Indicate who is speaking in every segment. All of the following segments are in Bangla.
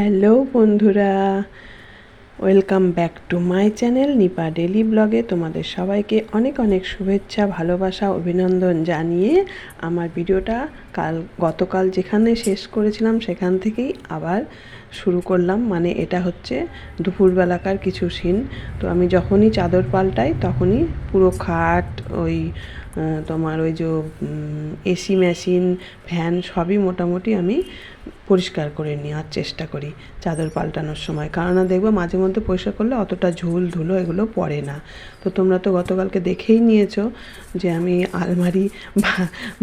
Speaker 1: হ্যালো বন্ধুরা, welcome back to my channel Nipa daily ব্লগে। তোমাদের সবাইকে অনেক অনেক শুভেচ্ছা, ভালোবাসা, অভিনন্দন জানিয়ে আমার ভিডিওটা কাল, গতকাল যেখানে শেষ করেছিলাম সেখান থেকেই আবার শুরু করলাম। মানে এটা হচ্ছে দুপুরবেলাকার কিছু সিন তো আমি যখনই চাদর পাল্টাই তখনই পুরো খাট, ওই তোমার ওই যে এসি মেশিন ফ্যান সবই মোটামুটি আমি পরিষ্কার করে নেওয়ার চেষ্টা করি চাদর পাল্টানোর সময়। কেননা দেখব মাঝে মধ্যে পরিষ্কার করলে অতটা ঝুল ধুলো এগুলো পড়ে না। তো তোমরা তো গতকালকে দেখেই নিয়েছো যে, আমি আলমারি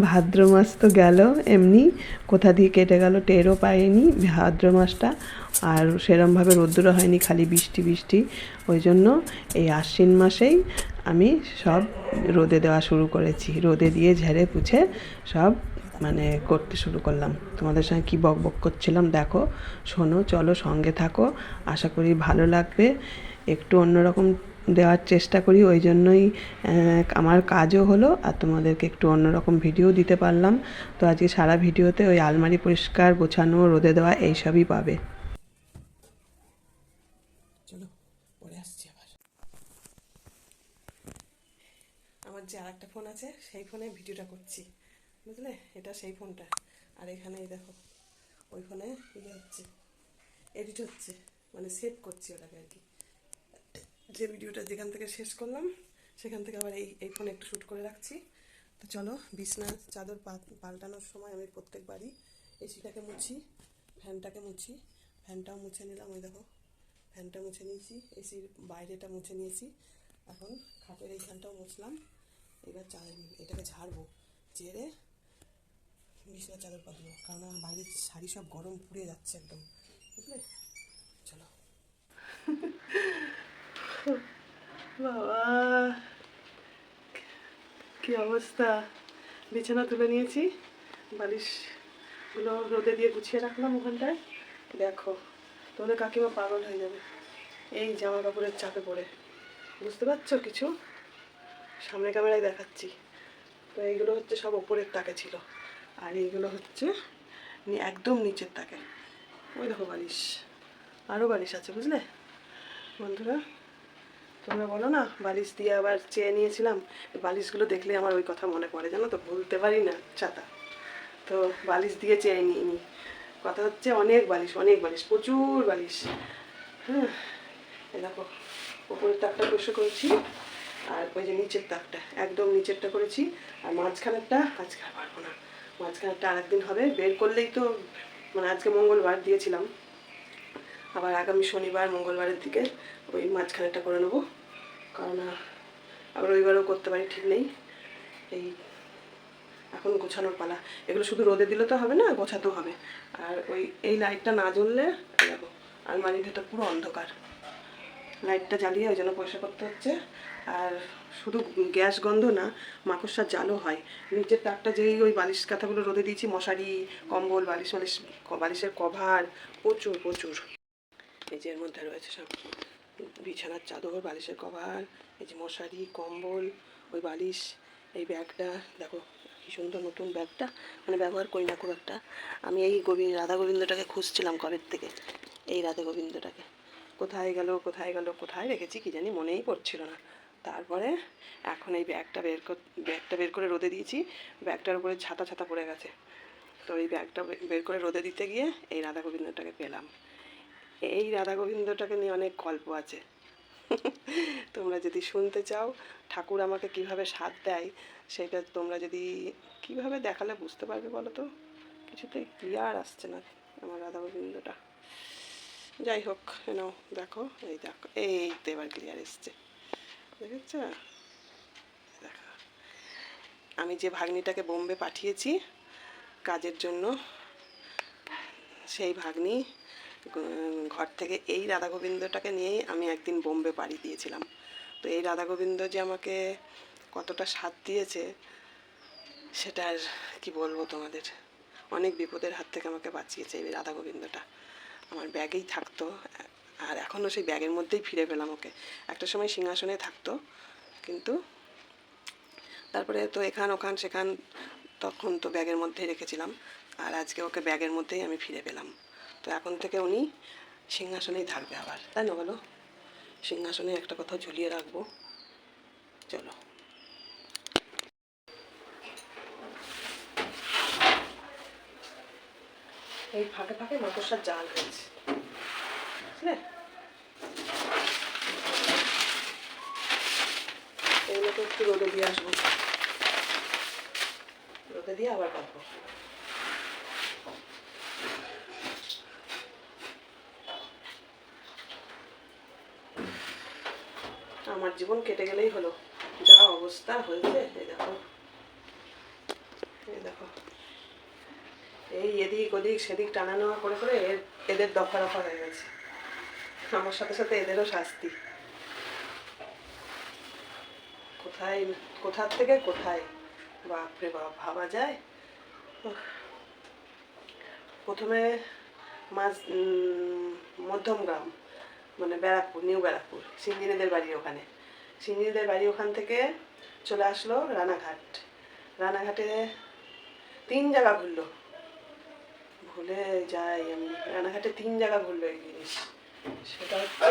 Speaker 1: ভাদ্র মাস তো গেল, এমনি কোথা দিয়ে কেটে গেল টেরও পাইনি। ভাদ্র মাসটা আর সেরমভাবে রোদ্দুর হয়নি, খালি বৃষ্টি বৃষ্টি। ওই জন্য এই আশ্বিন মাসেই আমি সব রোদে দেওয়া শুরু করেছি। রোদে দিয়ে ঝেড়ে পুছে সব মানে করতে শুরু করলাম। তোমাদের সঙ্গে কী বক বক করছিলাম দেখো। শোনো, চলো সঙ্গে থাকো। আশা করি ভালো লাগবে। একটু অন্যরকম দেওয়ার চেষ্টা করি। ওই জন্যই আমার কাজও হলো আর তোমাদেরকে একটু অন্যরকম ভিডিও দিতে পারলাম। তো আজকে সারা ভিডিওতে ওই আলমারি পরিষ্কার গোছানো, রোদে দেওয়া এইসবই পাবে চলো পরে আসছি আবার আমার যে আর একটা ফোন আছে, সেই ফোনে ভিডিওটা করছি। বুঝলে? এটা সেই ফোনটা। আর এখানে এই দেখো, ওই ফোনে ইয়ে হচ্ছে এডিট হচ্ছে মানে সেভ করছি ওটাকে আর কি। যে ভিডিওটা যেখান থেকে শেষ করলাম, সেখান থেকে আবার এই এই ফোনে একটু শ্যুট করে রাখছি। তো চলো বিছনা চাদর পাল্টানোর সময় আমি প্রত্যেকবারই এসিটাকে মুছি, ফ্যানটাকে মুছি, ফ্যানটাও মুছে নিলাম, ওই দেখো। ফ্যানটা মুছে নিয়েছি, এসির বাইরেটা মুছে নিয়েছি। এখন খাটের এইখানটাও মুছলাম। এবার চা এটাকে ঝাড়বো, ঝেড়ে বিছনা চাদর পাতবো। কারণ আমার বাইরের শাড়ি সব গরম পুড়ে যাচ্ছে একদম, বুঝলে? চলো। বাবা, কি অবস্থা? বিছানা তুলে নিয়েছি, বালিশগুলো রোদে দিয়ে গুছিয়ে রাখলাম ওখানটায়। দেখো, তোমাদের কাকিমা পাগল হয়ে যাবে। এই জামা কাপড়ের চাপে পড়ে। বুঝতে পারছ কিছু? সামনে ক্যামেরায় দেখাচ্ছি। তো এইগুলো হচ্ছে সব ওপরের তাকে ছিল। আর এইগুলো হচ্ছে একদম নিচের তাকে। ওই দেখো বালিশ। আরও বালিশ আছে, বুঝলে? বন্ধুরা, তোমরা বলো না, বালিশ দিয়ে আবার চেয়ে নিয়েছিলাম। বালিশগুলো দেখলে আমার ওই কথা মনে পড়ে, জানো তো? ভুলতে পারি না ছাতা তো বালিশ দিয়ে চেয়ে নিইনি কথা হচ্ছে অনেক বালিশ অনেক বালিশ, প্রচুর বালিশ। হ্যাঁ দেখো, ওপরের তাকটা পরিষ্কার করেছি। আর ওই যে নিচের তাকটা, একদম নিচেরটা করেছি, আর মাঝখানেরটা আজকে আর পারব না। মাঝখানেরটা আরেকদিন হবে, বের করলেই তো মানে আজকে মঙ্গলবার দিয়েছিলাম। আবার আগামী শনিবার মঙ্গলবারের দিকে ওই মাঝখানেরটা করে নেব। কারণ আবার রবিবারও করতে পারি, ঠিক নেই। এই এখন গোছানোর পালা। এগুলো শুধু রোদে দিলে তো হবে না, গোছাতেও হবে। আর ওই, এই লাইটটা না জ্বললে দেখো, আলমারির ভেতর পুরো অন্ধকার। লাইটটা জ্বালিয়ে ওই জন্য পয়সা করতে হচ্ছে। আর শুধু গ্যাস গন্ধ না, মাকড়সার জালও হয়। নিচের তাকটা যেই ওই বালিশ কাঁথাগুলো রোদে দিয়েছি, মশারি, কম্বল, বালিশ বালিশ বালিশের কভার, প্রচুর প্রচুর। এই যে এর মধ্যে রয়েছে সব বিছানার চাদর, বালিশের কভার, এই যে মশারি, কম্বল, ওই বালিশ, এই ব্যাগটা। দেখো কি সুন্দর নতুন ব্যাগটা। মানে ব্যবহার করি না খুব একটা। আমি এই গোবিন্দ রাধা গোবিন্দটাকে খুঁজছিলাম কবের থেকে। এই রাধা গোবিন্দটাকে। কোথায় গেল কোথায় গেল, কোথায় রেখেছি কি জানি মনেই পড়ছিল না। তারপরে এখন এই ব্যাগটা বের ব্যাগটা বের করে রোদে দিয়েছি, ব্যাগটার উপরে ছাতা ছাতা পড়ে গেছে। তো এই ব্যাগটা বের করে রোদে দিতে গিয়ে এই রাধা গোবিন্দটাকে পেলাম। এই রাধা গোবিন্দটাকে নিয়ে অনেক গল্প আছে। তোমরা যদি শুনতে চাও, ঠাকুর আমাকে কীভাবে স্বাদ দেয়, সেটা তোমরা যদি কীভাবে দেখালে বুঝতে পারবে বলো তো? কিছুতেই ক্লিয়ার আসছে না আমার রাধা গোবিন্দটা যাই হোক নাও দেখো, এই দেখো, এই তো এবার ক্লিয়ার এসছে। দেখেছ? দেখো। আমি যে ভাগ্নিটাকে বোম্বে পাঠিয়েছি কাজের জন্য, সেই ভাগ্নি ঘর থেকে এই রাধা গোবিন্দটাকে নিয়েই আমি একদিন বোম্বে পাড়ি দিয়েছিলাম। তো এই রাধা গোবিন্দ যে আমাকে কতটা স্বাদ দিয়েছে সেটা আর কি বলব তোমাদের? অনেক বিপদের হাত থেকে আমাকে বাঁচিয়েছে এই রাধা গোবিন্দটা আমার ব্যাগেই থাকতো। আর এখনও সেই ব্যাগের মধ্যেই ফিরে পেলাম ওকে। একটা সময় সিংহাসনে থাকতো, কিন্তু তারপরে তো এখান, ওখান, সেখান তখন তো ব্যাগের মধ্যেই রেখেছিলাম। আর আজকে ওকে ব্যাগের মধ্যেই আমি ফিরে পেলাম। তো এখন থেকে উনি সিংহাসনেই থাকবে আবার। তাই না বলো? সিংহাসনে একটা কথা ঝুলিয়ে রাখব। চলো। এই ফাঁকে ফাঁকে মাকড়সার জাল হয়েছে বুঝলে? এগুলোকে একটু রোদে দিয়ে আসব। রোদে দিয়ে আবার কাটবো আমার জীবন কেটে গেলেই হলো। যা অবস্থা হয়েছে, এই দেখো। এই দেখো। এই এদিক ওদিক সেদিক টানা নেওয়া করে করে এদের দফা রফা হয়ে গেছে। আমার সাথে সাথে এদেরও শাস্তি। কোথায় কোথার থেকে কোথায়? বাপরে বাপ, ভাবা যায়? প্রথমে মাঝ মধ্যমগ্রাম মানে ব্যারাকপুর, নিউ ব্যারাকপুর সিঞ্জিনিদের বাড়ি ওখানে। সিঞ্জিনিদের বাড়ি ওখান থেকে চলে আসলো রানাঘাট। রানাঘাটে তিন জায়গা ঘুরলো। ভুলে যাই আমি। রানাঘাটে তিন জায়গা ঘুরলো এই জিনিস সেটা হচ্ছে,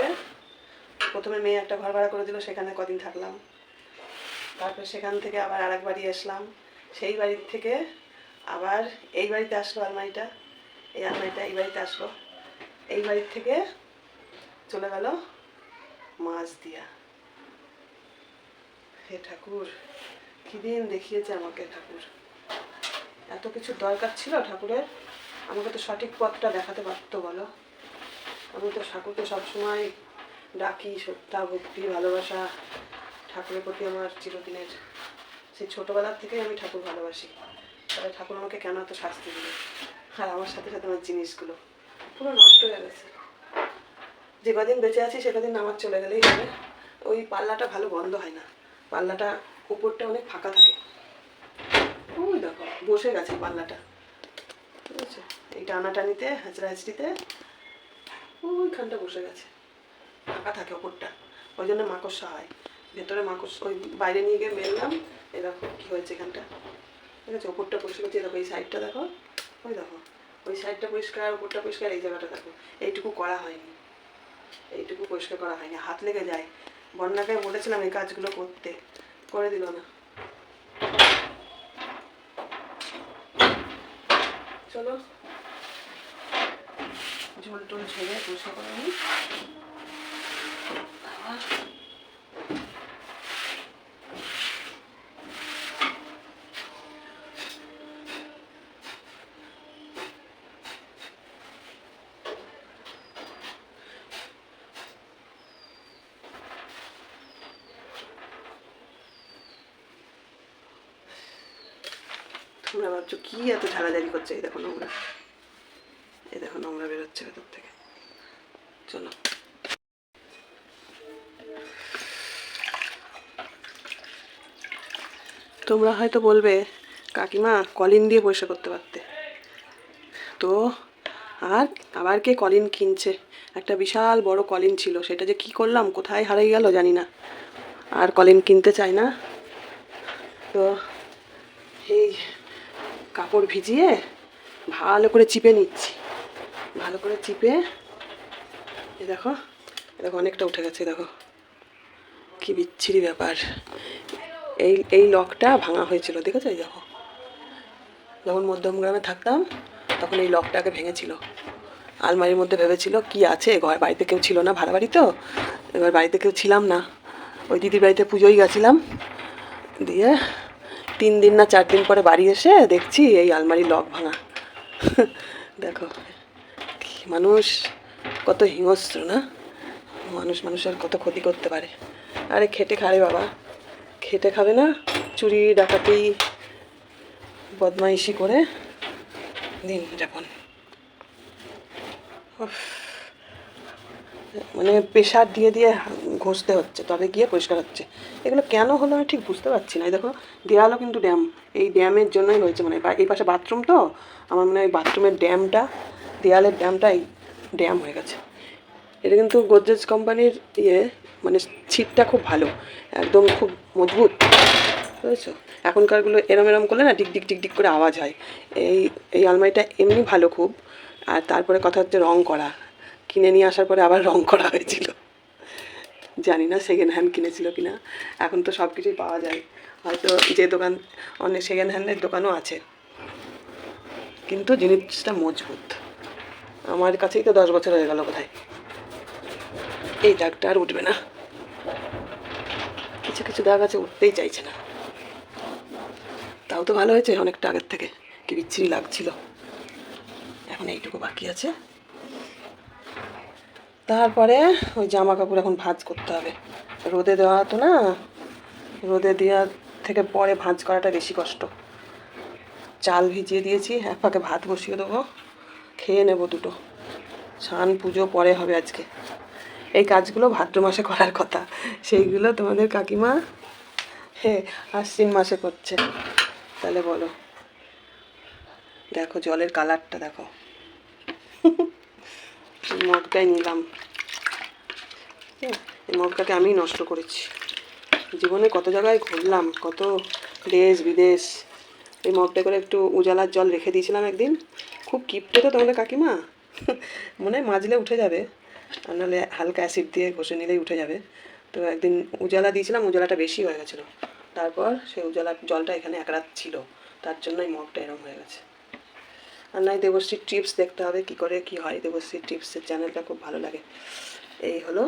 Speaker 1: প্রথমে মেয়ে একটা ঘর ভাড়া করে দিল, সেখানে কদিন থাকলাম। তারপর সেখান থেকে আবার আরেক বাড়ি আসলাম। সেই বাড়ির থেকে আবার এই বাড়িতে আসলো আলমারিটা, এই আলমারিটা এই বাড়িতে আসলো। এই বাড়ির থেকে চলে গেল মাছ দিয়া। হে ঠাকুর, কি দিন দেখিয়েছে আমাকে ঠাকুর? এত কিছু দরকার ছিল ঠাকুরের? আমাকে তো সঠিক পথটা দেখাতে পারতো, বলো। আমি তো ঠাকুরকে সবসময় ডাকি, শ্রদ্ধা, ভক্তি, ভালোবাসা। ঠাকুরের প্রতি আমার চিরদিনের, সেই ছোটোবেলার থেকেই আমি ঠাকুর ভালোবাসি। তাহলে ঠাকুর আমাকে কেন এত শাস্তি দিল? আর আমার সাথে সাথে আমার জিনিসগুলো পুরো নষ্ট হয়ে গেছে। যে কদিন বেঁচে আছি, সে কদিন আমার চলে গেলেই হবে। ওই পাল্লাটা ভালো বন্ধ হয় না। পাল্লাটা উপরটা অনেক ফাঁকা থাকে। ওই দেখো, বসে গেছে পাল্লাটা। বুঝেছ এই টানাটানিতে হাঁচড়া হাঁচড়িতে ওইখানটা বসে গেছে। ফাঁকা থাকে ওপরটা। ওই জন্য মাকড়সা হয়। ভেতরে মাকড় ওই বাইরে নিয়ে গিয়ে মেললাম। দেখো কী হয়েছে এখানটা। ঠিক আছে, ওপরটা করছি। এই দেখো, এই সাইডটা দেখো। ওই দেখো, ওই সাইডটা পরিষ্কার উপরটা পরিষ্কার, এই জায়গাটা দেখো। এইটুকু করা হয়নি। এইটুকু পরিষ্কার করা হয়নি। হাত লেগে যায়। বন্যাকে বলেছিলাম এই কাজগুলো করতে। করে দিল না। চলো। ঝোল টোল ঝেড়ে বসে করে নিই। তোমরা ভাবছ, কি এত ঝাড়াঝাড়ি করছে? এই দেখো নোংরা। এই দেখো নোংরা বেরোচ্ছে ভেতর থেকে। চলো। তোমরা হয়তো বলবে, কাকিমা কলিন দিয়ে পয়সা করতে পারতে। তো, আর, আবার কে কলিন কিনছে? একটা বিশাল বড় কলিন ছিল। সেটা যে কি করলাম, কোথায় হারিয়ে গেল জানি না। আর কলিন কিনতে চাই না। তো কাপড় ভিজিয়ে ভালো করে চিপে নিচ্ছি। ভালো করে চিপে, এ দেখো এ দেখো অনেকটা উঠে গেছে, দেখো। কি বিচ্ছিরি ব্যাপার। এই এই লকটা ভাঙা হয়েছিল, দেখেছ? এই দেখো। যখন মধ্যমগ্রামে থাকতাম, তখন এই লকটাকে ভেঙেছিল। আলমারির মধ্যে ভেবেছিল, কি আছে? ঘর, বাড়িতে কেউ ছিল না, ভাড়া বাড়ি তো? এবার বাড়িতে কেউ ছিলাম না। ওই দিদির বাড়িতে পুজোই গেছিলাম। দিয়ে তিন দিন না চার দিন পরে বাড়ি এসে দেখছি এই আলমারি লক ভাঙা। দেখো মানুষ, কত হিংস্র না? মানুষ মানুষের কত ক্ষতি করতে পারে। আরে খেটে খাবে বাবা। খেটে খাবে না, চুরি, ডাকাতি, বদমাইশি করে দিন যাপন। মানে প্রেশার দিয়ে দিয়ে ঘষতে হচ্ছে তবে গিয়ে পরিষ্কার হচ্ছে। এগুলো কেন হলো আমি ঠিক বুঝতে পারছি না। দেখো, দেওয়ালও কিন্তু ড্যাম। এই ড্যামের জন্যই হয়েছে মানে এই পাশে বাথরুম তো? আমার মনে হয় বাথরুমের ড্যামটা, দেওয়ালের ড্যামটা এই ড্যাম হয়ে গেছে। এটা কিন্তু গোদরেজ কোম্পানির ইয়ে মানে ছিটটা খুব ভালো, একদম খুব মজবুত। বুঝেছ? এখনকারগুলো এরম এরম করলে না ডিক ডিক ডিক করে আওয়াজ হয়। এই এই আলমারিটা এমনি ভালো খুব। আর তারপরে কথা হচ্ছে রং করা। কিনে নিয়ে আসার পরে আবার রং করা হয়েছিল। জানি না সেকেন্ড হ্যান্ড কিনেছিল কি না এখন তো সব কিছুই পাওয়া যায়। হয়তো যে দোকান অনেক সেকেন্ড হ্যান্ডের দোকানও আছে। কিন্তু জিনিসটা মজবুত। আমার কাছেই তো দশ বছর হয়ে গেল কোথায়। এই দাগটা আর উঠবে না। কিছু কিছু দাগ আছে, উঠতেই চাইছে না। তাও তো ভালো হয়েছে অনেকটা আগের থেকে। কি বিচ্ছিরি লাগছিল। এখন এইটুকু বাকি আছে। তারপরে ওই জামা কাপড় এখন ভাঁজ করতে হবে। রোদে দেওয়া তো না, রোদে দেওয়া থেকে পরে ভাঁজ করাটা বেশি কষ্ট। চাল ভিজিয়ে দিয়েছি, এক ফাঁকে ভাত বসিয়ে দেবো, খেয়ে নেব দুটো। স্নান পুজো পরে হবে আজকে। এই কাজগুলো ভাদ্র মাসে করার কথা, সেইগুলো তোমাদের কাকিমা হে আশ্বিন মাসে করছে। তাহলে বলো, দেখো জলের কালারটা দেখো। মগটাই নিলাম। এই মগটাকে আমি নষ্ট করেছি। জীবনে কত জায়গায় ঘুরলাম, কত দেশ, বিদেশ। এই মগটা করে একটু উজালার জল রেখে দিয়েছিলাম একদিন। খুব কিপটে তো তোমাদের কাকিমা। মনে হয় মাজলে উঠে যাবে, আর নাহলে হালকা অ্যাসিড দিয়ে ঘষে নিলেই উঠে যাবে। তো একদিন উজালা দিয়েছিলাম, উজালাটা বেশি হয়ে গেছিল। তারপর সেই উজালার জলটা এখানে এক রাত ছিল। তার জন্যই মগটা এরম হয়ে গেছে। আর নাই দেবশ্রীর টিপস দেখতে হবে কি করে কি হয়। দেবশ্রীর টিপসের চ্যানেলটা খুব ভালো লাগে। এই হলো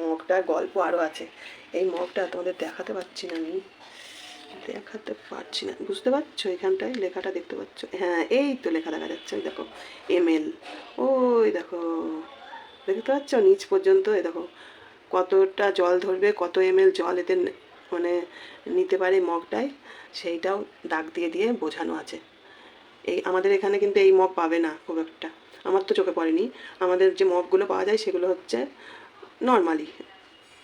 Speaker 1: মগটার গল্প আরও আছে। এই মগটা তোমাদের দেখাতে পারছি না আমি। দেখাতে পারছি না। বুঝতে পারছ এখানটায়? লেখাটা দেখতে পাচ্ছ? হ্যাঁ এই তো লেখা দেখা যাচ্ছে। ওই দেখো এম এল ওই দেখো, দেখতে পাচ্ছ? নিচ পর্যন্ত এই দেখো, কতটা জল ধরবে, কত এম এল জল এতে মানে নিতে পারে মগটায়? সেইটাও দাগ দিয়ে দিয়ে বোঝানো আছে। এই আমাদের এখানে কিন্তু এই মগ পাবে না খুব একটা। আমার তো চোখে পড়েনি। আমাদের যে মগগুলো পাওয়া যায় সেগুলো হচ্ছে নর্মালি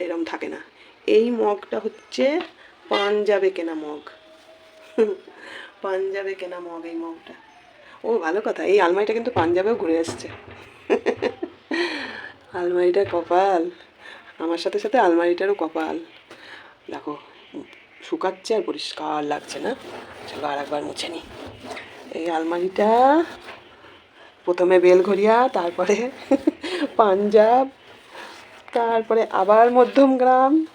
Speaker 1: এরম থাকে না। এই মগটা হচ্ছে পাঞ্জাবে কেনা মগ পাঞ্জাবে কেনা মগ এই মগটা ও, ভালো কথা। এই আলমারিটা কিন্তু পাঞ্জাবেও ঘুরে এসছে আলমারিটা কপাল। আমার সাথে সাথে আলমারিটারও কপাল। দেখো, শুকাচ্ছে আর পরিষ্কার লাগছে না। চলো আর একবার মুছে নিই এই আলমারিটা। প্রথমে বেলঘরিয়া তারপরে পাঞ্জাব, তারপরে আবার মধ্যমগ্রাম।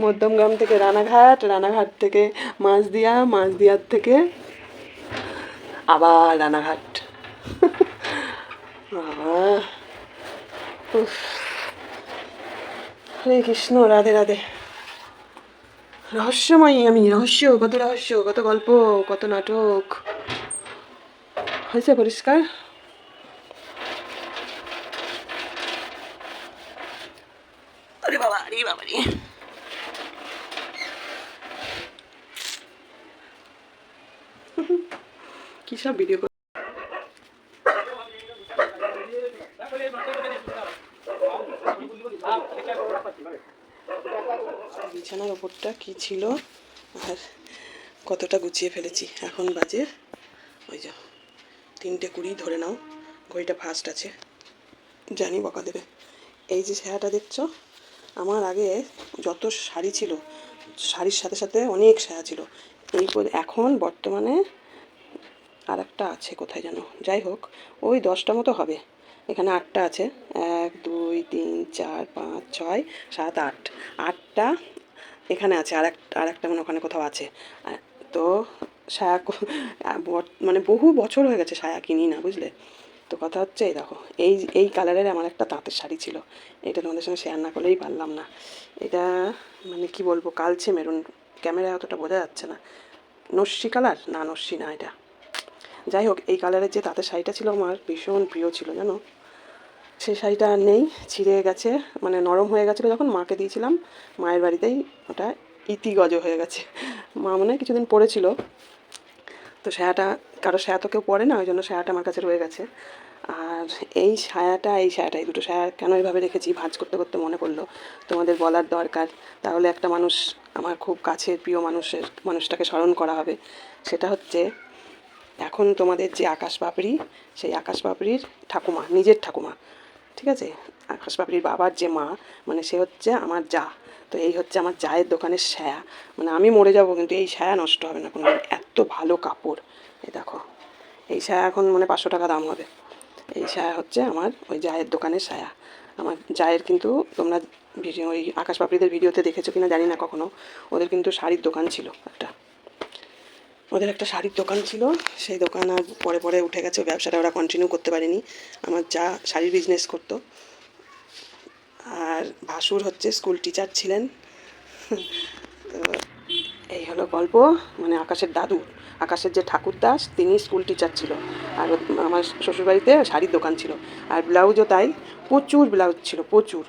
Speaker 1: মধ্যমগ্রাম থেকে রানাঘাট রানাঘাট থেকে মাঝদিয়া মাঝদিয়ার থেকে আবার রানাঘাট। হরে কৃষ্ণ, রাধে রাধে। রহস্যময়ী আমি, রহস্য, কত রহস্য, কত গল্প, কত নাটক। হয়েছে পরিষ্কার আরে বাবা আরে বাবা রে কি সব ভিডিও বিছানার ওপরটা কি ছিল আর কতটা গুছিয়ে ফেলেছি এখন বাজে তিনটে কুড়ি, ধরে নাও। ঘড়িটা ফার্স্ট আছে। জানি বকা দেবে। এই যে সায়াটা দেখছ, আমার আগে যত শাড়ি ছিল, শাড়ির সাথে সাথে অনেক সায়া ছিল। এই এখন বর্তমানে আর একটা আছে কোথায় যেন। যাই হোক, ওই দশটা মতো হবে। এখানে আটটা আছে। এক, দুই, তিন, চার, পাঁচ, ছয়, সাত, আট। আটটা এখানে আছে। আর একটা আর একটা মানে ওখানে কোথাও আছে। তো সায়া মানে বহু বছর হয়ে গেছে সায়া কিনি না, বুঝলে? তো কথা হচ্ছে, এই দেখো, এই এই কালারের আমার একটা তাঁতের শাড়ি ছিল। এটা তোমাদের সঙ্গে শেয়ার না করলেই পারলাম না। এটা মানে কি বলব, কালচে মেরুন ক্যামেরায় অতটা বোঝা যাচ্ছে না। নস্যি কালার? না, নস্যি না এটা। যাই হোক, এই কালারের যে তাঁতের শাড়িটা ছিল আমার ভীষণ প্রিয় ছিল, জানো? সেই শাড়িটা আর নেই, ছিঁড়ে গেছে মানে নরম হয়ে গেছিল যখন মাকে দিয়েছিলাম। মায়ের বাড়িতেই ওটা ইতিগজ হয়ে গেছে। মা মনে কিছুদিন পরেছিল তো সায়াটা, কারও সায়া তো কেউ পরে না, ওই জন্য সায়াটা আমার কাছে রয়ে গেছে। আর এই সায়াটা এই সায়াটা, এই দুটো সায়া কেন এইভাবে রেখেছি ভাঁজ করতে করতে মনে পড়ল। তোমাদের বলার দরকার। তাহলে একটা মানুষ, আমার খুব কাছের প্রিয় মানুষের, মানুষটাকে স্মরণ করা হবে। সেটা হচ্ছে, এখন তোমাদের যে আকাশ পাপড়ি সেই আকাশ পাপড়ির ঠাকুমা, নিজের ঠাকুমা, ঠিক আছে? আকাশ পাপড়ির বাবার যে মা মানে সে হচ্ছে আমার যা। তো এই হচ্ছে আমার চায়ের দোকানের সায়া। মানে আমি মরে যাব, কিন্তু এই সায়া নষ্ট হবে না। কোনো এত ভালো কাপড়। এই দেখো, এই সায়া এখন মানে পাঁচশো টাকা দাম হবে। এই সায়া হচ্ছে আমার ওই জায়ের দোকানের সায়া। আমার জায়ের কিন্তু তোমরা ভিডিও, ওই আকাশ পাপড়িদের ভিডিওতে দেখেছ কিনা জানি না কখনো। ওদের কিন্তু শাড়ির দোকান ছিল একটা। ওদের একটা শাড়ির দোকান ছিল। সেই দোকান আর পরে পরে উঠে গেছে। ব্যবসাটা ওরা কন্টিনিউ করতে পারেনি। আমার যা শাড়ির বিজনেস করতো। আর ভাসুর হচ্ছে স্কুল টিচার ছিলেন। তো এই হলো গল্প মানে আকাশের দাদু, আকাশের যে ঠাকুর দাস তিনি স্কুল টিচার ছিল। আর আমার শ্বশুরবাড়িতে শাড়ির দোকান ছিল। আর ব্লাউজও তাই, প্রচুর ব্লাউজ ছিল, প্রচুর।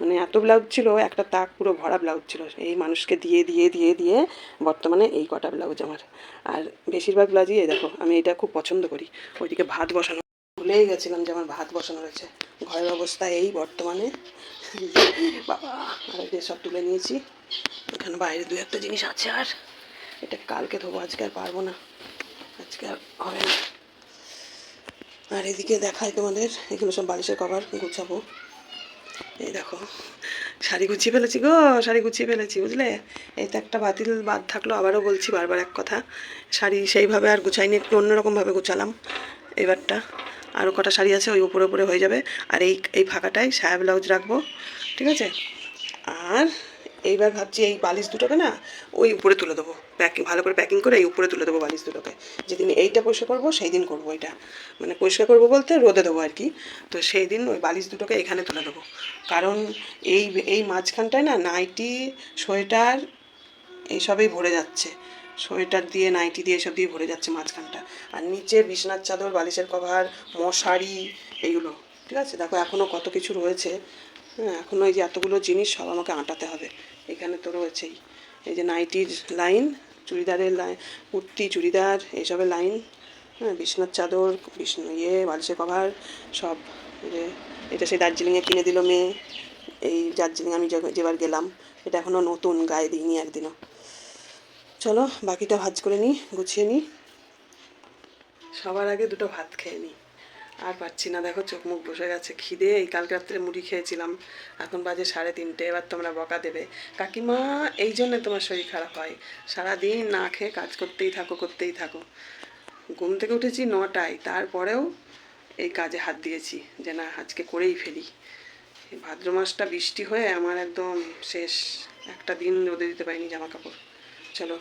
Speaker 1: মানে এত ব্লাউজ ছিল, একটা তাক পুরো ভরা ব্লাউজ ছিল। এই মানুষকে দিয়ে দিয়ে দিয়ে দিয়ে বর্তমানে এই কটা ব্লাউজ আমার। আর বেশিরভাগ ব্লাউজই এই দেখো, আমি এটা খুব পছন্দ করি। ওইদিকে ভাত বসানো, ভুলেই গেছিলাম যে আমার ভাত বসানো রয়েছে। ঘরের অবস্থা এই বর্তমানে। বাবা আর এই সব তুলে নিয়েছি। এখানে বাইরে দু একটা জিনিস আছে আর। এটা কালকে ধোবো, আজকে আর পারব না। আজকে আর হবে না। আর এদিকে দেখাই তোমাদের, এগুলো সব বালিশের কভার, গুছাবো। এই দেখো, শাড়ি গুছিয়ে ফেলেছি গো, শাড়ি গুছিয়ে ফেলেছি, বুঝলে? এই তো একটা বাতিল বাদ থাকল, আবারও বলছি বারবার এক কথা। শাড়ি সেইভাবে আর গুছাইনি, একটু অন্যরকমভাবে গুছালাম, এবারটা। আরও কটা শাড়ি আছে, ওই উপরে উপরে হয়ে যাবে। আর এই এই ফাঁকাটায় সায়া ব্লাউজ রাখব, ঠিক আছে? আর এইবার ভাবছি এই বালিশ দুটোকে না ওই উপরে তুলে দেবো, প্যাকিং, ভালো করে প্যাকিং করে এই উপরে তুলে দেবো বালিশ দুটোকে। যেদিন এইটা পরিষ্কার করব সেই দিন করব এটা। মানে পরিষ্কার করব বলতে রোদে দেবো আর কি। তো সেই দিন ওই বালিশ দুটোকে এখানে তুলে দেবো। কারণ এই এই মাঝখানটায় না নাইটি, সোয়েটার, এইসবেই ভরে যাচ্ছে। সোয়েটার দিয়ে নাইটি দিয়ে এসব দিয়ে ভরে যাচ্ছে মাঝখানটা। আর নিচে বিছনার চাদর, বালিশের কভার, মশারি, এইগুলো। ঠিক আছে? দেখো এখনও কত কিছু রয়েছে। হ্যাঁ এখনও এই যে এতগুলো জিনিস সব আমাকে আঁটাতে হবে। এখানে তো রয়েছেই। এই যে নাইটির লাইন, চুড়িদারের লাইন কুর্তি, চুড়িদার, এইসবের লাইন। হ্যাঁ বিছনার চাদর বিছনা ইয়ে বালিশের কভার, সব। যে, এটা সেই দার্জিলিংয়ে কিনে দিল মেয়ে। এই দার্জিলিং আমি যেবার গেলাম, এটা এখনও নতুন, গায়ে দিইনি একদিনও। চলো, বাকিটা ভাজ করে নিই গুছিয়ে নিই সবার আগে দুটো ভাত খেয়ে নিই আর পাচ্ছি না, দেখো চোখ মুখ বসে গেছে, খিদে, এই কালকে রাত্রে মুড়ি খেয়েছিলাম। এখন বাজে সাড়ে তিনটে, এবার তোমরা বকা দেবে। কাকিমা, এই জন্যে তোমার শরীর খারাপ হয়। সারাদিন না খেয়ে কাজ করতেই থাকো করতেই থাকো। ঘুম থেকে উঠেছি নটায়, তারপরেও এই কাজে হাত দিয়েছি যে না, আজকে করেই ফেলি। ভাদ্র মাসটা বৃষ্টি হয়ে আমার একদম শেষ। একটা দিন রোদে দিতে পারিনি জামা কাপড় চলো,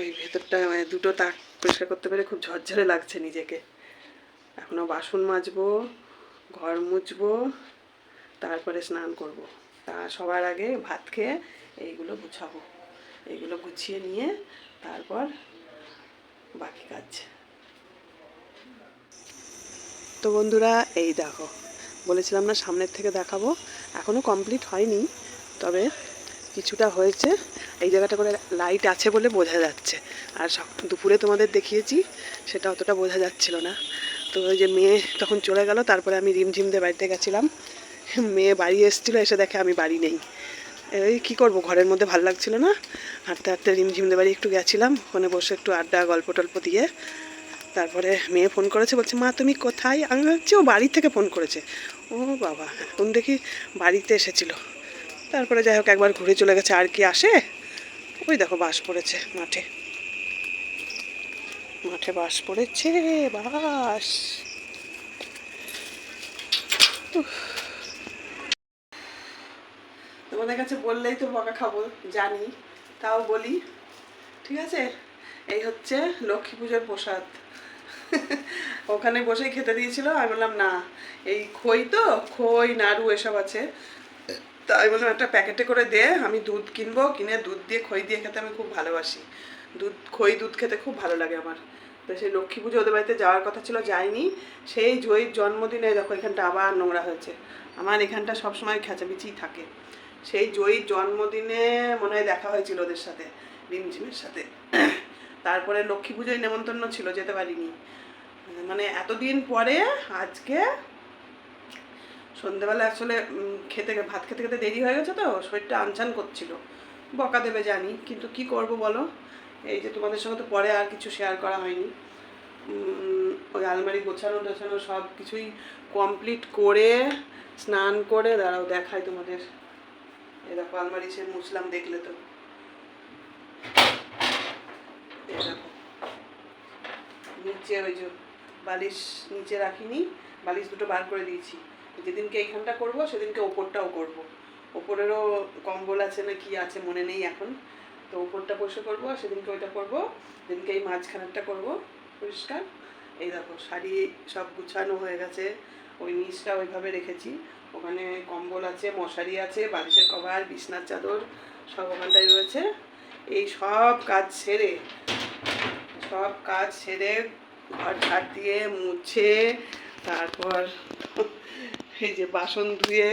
Speaker 1: ওই ভেতরটা মানে দুটো তাক পরিষ্কার করতে পেরে খুব ঝরঝরে লাগছে নিজেকে। এখনও বাসন মাজবো, ঘর মুছবো, তারপরে স্নান করব। তা সবার আগে ভাত খেয়ে এইগুলো গুছাবো। এইগুলো গুছিয়ে নিয়ে তারপর বাকি কাজ। তো বন্ধুরা, এই দেখো, বলেছিলাম না সামনের থেকে দেখাবো এখনও কমপ্লিট হয়নি, তবে কিছুটা হয়েছে। এই জায়গাটা করে লাইট আছে বলে বোঝা যাচ্ছে। আর দুপুরে তোমাদের দেখিয়েছি, সেটা অতটা বোঝা যাচ্ছিল না। তো ওই যে মেয়ে তখন চলে গেল, তারপরে আমি রিমঝিমদের বাড়িতে গেছিলাম। মেয়ে বাড়ি এসেছিল, এসে দেখে আমি বাড়ি নেই। এই কী করব, ঘরের মধ্যে ভালো লাগছিল না। হাঁটতে হাঁটতে রিমঝিমদের বাড়ি একটু গেছিলাম, ওখানে বসে একটু আড্ডা, গল্প টল্প দিয়ে। তারপরে মেয়ে ফোন করেছে, বলছে, মা, তুমি কোথায়? আমি ভাবছি, ও বাড়ি থেকে ফোন করেছে। ও বাবা এখন দেখি বাড়িতে এসেছিল। তারপরে যাই হোক, একবার ঘুরে চলে গেছে। আর কি আসে? ওই দেখো বাস পড়েছে মাঠে। মাঠে বাস পড়েছে বাস। তোমাদের কাছে বললেই তো বকা খাব, জানি। তাও বলি, ঠিক আছে? এই হচ্ছে লক্ষ্মী পুজোর প্রসাদ। ওখানে বসেই খেতে দিয়েছিল, আমি বললাম, না, এই খই তো, খই, নাড়ু, এসব আছে। তাই বললাম, একটা প্যাকেটে করে দে, আমি দুধ কিনবো, কিনে দুধ দিয়ে খই দিয়ে খেতে আমি খুব ভালোবাসি। দুধ, খই দুধ খেতে খুব ভালো লাগে আমার। তো সেই লক্ষ্মী পুজো ওদের বাড়িতে যাওয়ার কথা ছিল যাইনি সেই জয়ীর জন্মদিনে দেখো, এখানটা আবার নোংরা হয়েছে। আমার এখানটা সবসময় খেঁচাবিচিই থাকে। সেই জয়ীর জন্মদিনে মনে হয় দেখা হয়েছিল ওদের সাথে রিমঝিমের সাথে। তারপরে লক্ষ্মী পুজোয় নেমন্তন্ন ছিল, যেতে পারিনি। মানে এতদিন পরে আজকে সন্ধেবেলা আসলে খেতে ভাত খেতে খেতে দেরি হয়ে গেছে তো, শরীরটা আনচান করছিল। বকা দেবে জানি, কিন্তু কি করব বলো? এই যে তোমাদের সঙ্গে তো পরে আর কিছু শেয়ার করা হয়নি। ওই আলমারি গোছানো টোছানো সব কিছুই কমপ্লিট করে, স্নান করে, দাঁড়াও দেখাই তোমাদের। এই দেখো আলমারি সে মুছলাম দেখলে তো। নিচে ওই যে বালিশ নিচে রাখিনি, বালিশ দুটো বার করে দিয়েছি। যেদিনকে এইখানটা করব, সেদিনকে ওপরটাও করব। ওপরেরও কম্বল আছে না কি আছে মনে নেই এখন। তো ওপরটা বসে করব সেদিনকে ওইটা করব। যেদিনকে এই মাঝখানেরটা করব পরিষ্কার। এই দেখো, শাড়ি সব গুছানো হয়ে গেছে। ওই নিচটা ওইভাবে রেখেছি। ওখানে কম্বল আছে, মশারি আছে, বালিশের কভার, বিছনার চাদর, সব ওখানটায় রয়েছে। এই সব কাজ সেরে, সব কাজ সেরে ঘর ঝাড় দিয়ে মুছে, তারপর এই যে বাসন ধুয়ে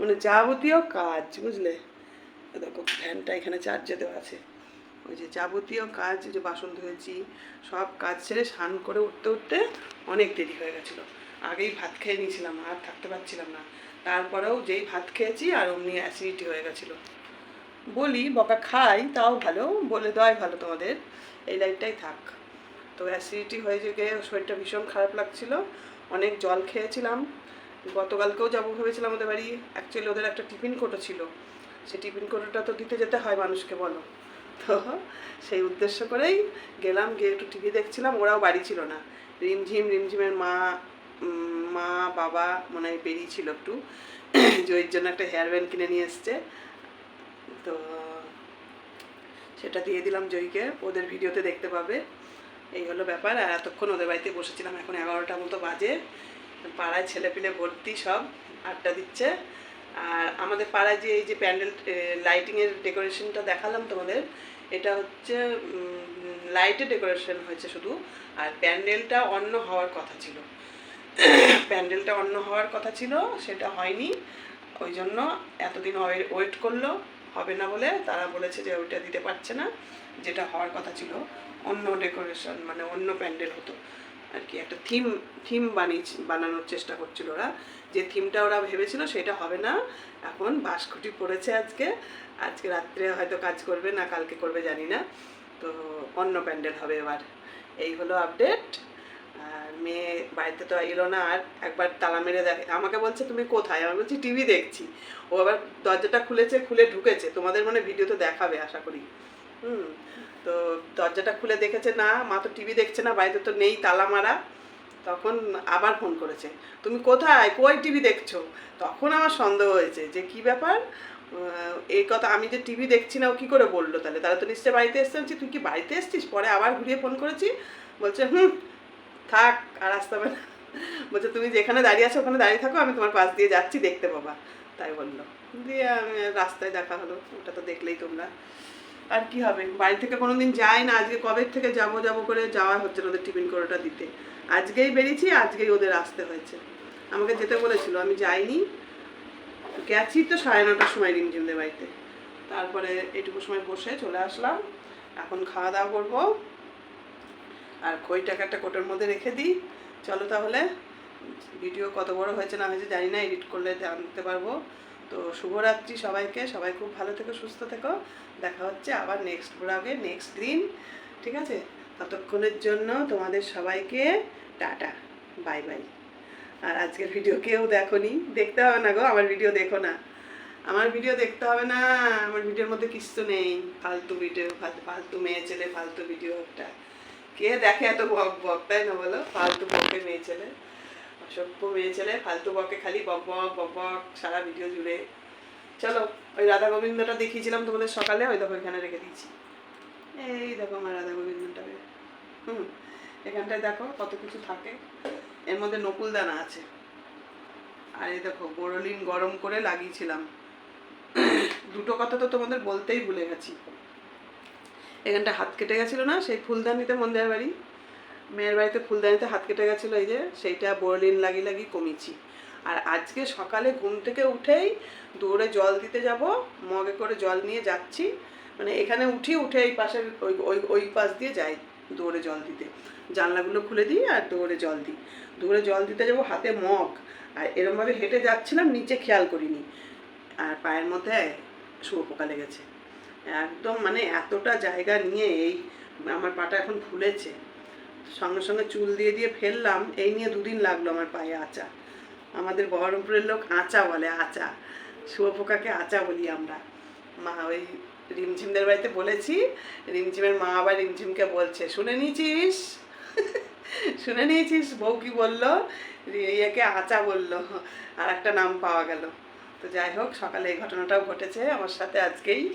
Speaker 1: মানে যাবতীয় কাজ, বুঝলে? দেখো, ফ্যানটা এখানে চার্জে দেওয়া আছে। ওই যে যাবতীয় কাজ যে বাসন ধুয়েছি, সব কাজ ছেড়ে স্নান করে উঠতে উঠতে অনেক দেরি হয়ে গেছিল। আগেই ভাত খেয়ে নিয়েছিলাম, আর থাকতে পারছিলাম না। তারপরেও যেই ভাত খেয়েছি, আর অমনি অ্যাসিডিটি হয়ে গেছিল। বলি, বকা খাই, তাও ভালো, বলে দেওয়াই ভালো তোমাদের। এই লাইটটাই থাক। তো অ্যাসিডিটি হয়ে যে শরীরটা ভীষণ খারাপ লাগছিল। অনেক জল খেয়েছিলাম। গতকালকেও যাব ভেবেছিলাম ওদের বাড়ি। অ্যাকচুয়ালি ওদের একটা টিফিন কোটো ছিল। সেই টিফিন কোটোটা তো দিতে যেতে হয় মানুষকে, বলো। তো সেই উদ্দেশ্য করেই গেলাম, গিয়ে একটু টিভি দেখছিলাম, ওরাও বাড়ি ছিল না। রিমঝিম, রিমঝিমের মা মা, বাবা মনে হয় বেরিয়েছিল একটু। জয়ীর জন্য একটা হেয়ার ব্যান্ড কিনে নিয়ে এসছে। তো সেটা দিয়ে দিলাম জয়ীকে। ওদের ভিডিওতে দেখতে পাবে। এই হলো ব্যাপার। আর এতক্ষণ ওদের বাড়িতে বসেছিলাম, এখন এগারোটা মতো বাজে। পাড়ায় ছেলেপিলে ভর্তি সব, আড্ডা দিচ্ছে। আর আমাদের পাড়ায় যে এই যে প্যান্ডেল লাইটিংয়ের ডেকোরেশনটা দেখালাম তোমাদের, এটা হচ্ছে লাইটে ডেকোরেশন হয়েছে শুধু। আর প্যান্ডেলটা অন্য হওয়ার কথা ছিল। প্যান্ডেলটা অন্য হওয়ার কথা ছিল, সেটা হয়নি। ওই জন্য এতদিন ওয়েট করল, হবে না বলে তারা বলেছে যে ওইটা দিতে পারছে না, যেটা হওয়ার কথা ছিল। অন্য ডেকোরেশন মানে অন্য প্যান্ডেল হতো। আর কি, একটা থিম থিম বানিয়ে বানানোর চেষ্টা করছিল ওরা। যে থিমটা ওরা ভেবেছিল সেটা হবে না। এখন বাঁশকুটি পড়েছে আজকে। আজকে রাত্রে হয়তো কাজ করবে না, কালকে করবে, জানি না। তো অন্য প্যান্ডেল হবে এবার। এই হলো আপডেট আর মেয়ে বাড়িতে তো এলো না, আর একবার তালা মেরে দেখে। আমাকে বলছে, তুমি কোথায়? আমি বলছি, টিভি দেখছি। ও আবার দরজাটা খুলেছে, খুলে ঢুকেছে। তোমাদের মানে ভিডিওতে দেখাবে, আশা করি। হুম। তো দরজাটা খুলে দেখেছে, না, মা তো টিভি দেখছে না, বাড়িতে তো নেই, তালা মারা। তখন আবার ফোন করেছে, তুমি কোথায়? কই টিভি দেখছ? তখন আমার সন্দেহ হয়েছে যে, কি ব্যাপার? এই কথা আমি যে টিভি দেখছি না, ও কী করে বলল তাহলে? তাহলে তো নিশ্চয়ই বাড়িতে এসছে। বলছি, তুই কি বাড়িতে এসছিস? পরে আবার ঘুরিয়ে ফোন করেছি, বলছে, হুম, থাক, আর আসতে হবে না। বলছে, তুমি যেখানে দাঁড়িয়ে আছো, ওখানে দাঁড়িয়ে থাকো, আমি তোমার পাশ দিয়ে যাচ্ছি, দেখতে পাবা। তাই বলল। দিয়ে আমি রাস্তায় দেখা হলো, ওটা তো দেখলেই তোমরা। আর কি হবে? বাড়ি থেকে কোনোদিন যাই না। আজকে কবে থেকে যাব যাব করে যাওয়া হচ্ছে ওদের টিফিন করাটা দিতে। আজকেই বেরিয়েছি, আজকেই ওদের আসতে হয়েছে। আমাকে যেতে বলেছিল, আমি যাইনি। গেছি তো সাড়ে নটার সময় রিমঝিমদের বাড়িতে। তারপরে এইটুকু সময় বসে চলে আসলাম। এখন খাওয়া দাওয়া করব। আর খইটাকে একটা কোটোর মধ্যে রেখে দিই। চলো তাহলে, ভিডিও কত বড় হয়েছে না হয়েছে জানি না, এডিট করলে জানতে পারব। তো শুভরাত্রি সবাইকে। সবাই খুব ভালো থেকো, সুস্থ থেকো। দেখা হচ্ছে আবার নেক্সট ব্লগে নেক্সট দিন। ঠিক আছে? ততক্ষণের জন্য তোমাদের সবাইকে টাটা। Bye bye. আর আজকের ভিডিও কেউ দেখোনি? দেখতে হবে না গো, আমার ভিডিও দেখো না। আমার ভিডিও দেখতে হবে না। আমার ভিডিওর মধ্যে কিছু নেই। ফালতু ভিডিও ফাল- ফালতু মেয়ে ছেলে, ফালতু ভিডিও একটা। কে দেখে এত বক বক, তাই না বলো? ফালতু বকে মেয়ে ছেলে। অসভ্য মেয়ে ছেলে, ফালতু বকে খালি বক বক বক বক, সারা ভিডিও জুড়ে। চলো, ওই রাধা গোবিন্দটা দেখিয়েছিলাম তোমাদের সকালে, ওই দেখো এখানে রেখে দিয়েছি। এই দেখো আমার রাধা গোবিন্দটাকে হুম, এখানটায় দেখো কত কিছু থাকে। এর মধ্যে নকুল দানা আছে। আর এই দেখো বোরোলিন গরম করে লাগিয়েছিলাম। দুটো কথা তো তোমাদের বলতেই ভুলে গেছি। এখানটা হাত কেটে গেছিল না, সেই ফুলদানিতে মন্দিরের বাড়ি মেয়ের বাড়িতে ফুলদানিতে হাত কেটে গেছিল এই যে, সেইটা বোরলিন লাগি লাগি কমিয়েছি। আর আজকে সকালে ঘুম থেকে উঠেই দৌড়ে জল দিতে যাব, মগে করে জল নিয়ে যাচ্ছি। মানে এখানে উঠি, উঠে এই পাশের ওই ওই ওই পাশ দিয়ে যাই দৌড়ে জল দিতে। জানলাগুলো খুলে দিই আর দৌড়ে জল দিই। দৌড়ে জল দিতে যাব হাতে মগ। আর এরমভাবে হেঁটে যাচ্ছিলাম, নিচে খেয়াল করিনি। আর পায়ের মধ্যে শুয়োপোকা লেগেছে। একদম মানে এতটা জায়গা নিয়ে এই আমার পাটা এখন ফুলেছে। সঙ্গে সঙ্গে চুল দিয়ে দিয়ে ফেললাম, এই নিয়ে দুদিন লাগল আমার পায়ে আচা। আমাদের বহরমপুরের লোক আচা বলে, আচা। শুয়োপোকাকে আচা বলি আমরা। মা ওই রিমঝিমদের বাড়িতে বলেছি, রিমঝিমের মা আবার রিমঝিমকে বলছে, শুনে নিয়েছিস? শুনে নিয়েছিস? বউ কি বলল? ইয়েকে আচা বলল, আর একটা নাম পাওয়া গেল। তো যাই হোক, সকালে এই ঘটনাটাও ঘটেছে। আমার সাথে আজকেই,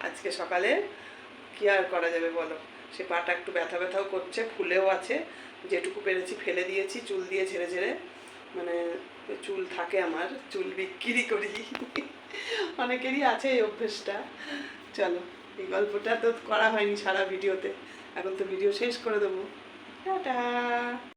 Speaker 1: আজকে সকালে কি আর করা যাবে বলো? সে পাটা একটু ব্যথা ব্যথাও করছে, ফুলেও আছে। যেটুকু পেরেছি ফেলে দিয়েছি, চুল দিয়ে ঝেড়ে ঝেড়ে। মানে চুল থাকে আমার, চুল বিক্রি করি। অনেকেরই আছে এই অভ্যেসটা। চলো, এই গল্পটা তো করা হয়নি সারা ভিডিওতে। এখন তো ভিডিও শেষ করে দেবো। টাটা!